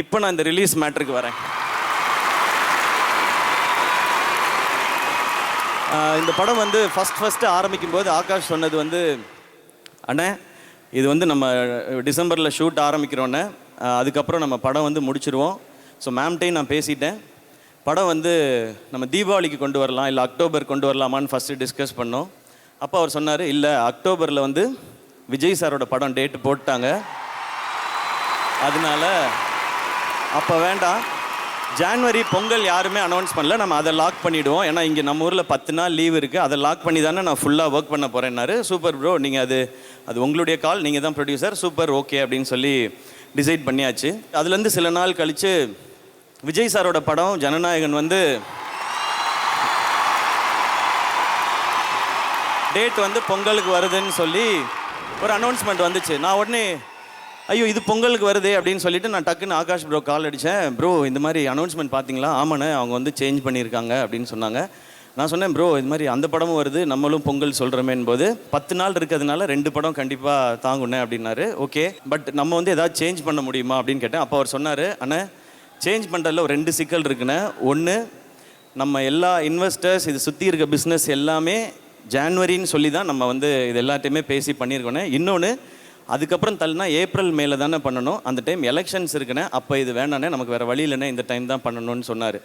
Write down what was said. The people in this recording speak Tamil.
இப்போ நான் இந்த ரிலீஸ் மேட்ருக்கு வரேன். இந்த படம் வந்து ஃபஸ்ட் ஃபஸ்ட்டு ஆரம்பிக்கும் போது ஆகாஷ் சொன்னது வந்து அண்ணே இது வந்து நம்ம டிசம்பரில் ஷூட் ஆரம்பிக்கிறோன்னே அதுக்கப்புறம் நம்ம படம் வந்து முடிச்சிருவோம். ஸோ மேம்கிட்டையும் நான் பேசிட்டேன். படம் வந்து நம்ம தீபாவளிக்கு கொண்டு வரலாம் இல்லை அக்டோபர் கொண்டு வரலாமான்னு ஃபஸ்ட்டு டிஸ்கஸ் பண்ணோம். அப்போ அவர் சொன்னார் இல்லை அக்டோபரில் வந்து விஜய் சாரோட படம் டேட்டு போட்டாங்க. அதனால அப்போ வேண்டாம். ஜான்வரி பொங்கல் யாருமே அனௌன்ஸ் பண்ணல. நம்ம அதை லாக் பண்ணிவிடுவோம் ஏன்னா இங்கே நம்ம ஊரில் பத்து நாள் லீவ் இருக்குது அதை லாக் பண்ணி தானே நான் ஃபுல்லாக ஒர்க் பண்ண போகிறேன்னாரு சூப்பர் ப்ரோ நீங்கள் அது அது உங்களுடைய கால் நீங்கள் தான் ப்ரொடியூசர் சூப்பர் ஓகே அப்படின்னு சொல்லி டிசைட் பண்ணியாச்சு. அதுலேருந்து சில நாள் கழித்து விஜய் சாரோட படம் ஜனநாயகன் வந்து டேட் வந்து பொங்கலுக்கு வருதுன்னு சொல்லி ஒரு அனௌன்ஸ்மெண்ட் வந்துச்சு. நான் உடனே ஐயோ இது பொங்கலுக்கு வருதே அப்படின்னு சொல்லிட்டு நான் டக்குன்னு ஆகாஷ் ப்ரோ கால் அடித்தேன் ப்ரோ இந்த மாதிரி அனௌன்ஸ்மெண்ட் பார்த்தீங்களா? ஆமாண்ணே அவங்க வந்து சேஞ்ச் பண்ணியிருக்காங்க அப்படின்னு சொன்னாங்க. நான் சொன்னேன் ப்ரோ இது மாதிரி அந்த படமும் வருது நம்மளும் பொங்கல் சொல்கிறோமேன் போது பத்து நாள் இருக்கிறதுனால ரெண்டு படம் கண்டிப்பாக தாங்குண்ணே அப்படின்னாரு. ஓகே பட் நம்ம வந்து ஏதாவது சேஞ்ச் பண்ண முடியுமா? அப்படின்னு கேட்டேன். அப்போ அவர் சொன்னார் அண்ணே சேஞ்ச் பண்ணுறதுல ஒரு ரெண்டு சிக்கல் இருக்குண்ணே. ஒன்று நம்ம எல்லா இன்வெஸ்டர்ஸ் இது சுற்றி இருக்க பிஸ்னஸ் எல்லாமே ஜான்வரின்னு சொல்லி தான் நம்ம வந்து இது எல்லாத்தையுமே பேசி பண்ணியிருக்கோண்ணே இன்னொன்று அதுக்கப்புறம் தள்ளினா ஏப்ரல் மேலே தானே பண்ணணும். அந்த டைம் எலெக்ஷன்ஸ் இருக்குண்ணே அப்போ இது வேணானே நமக்கு வேறு வழி இல்லைண்ணே இந்த டைம் தான் பண்ணணும்னு சொன்னார்.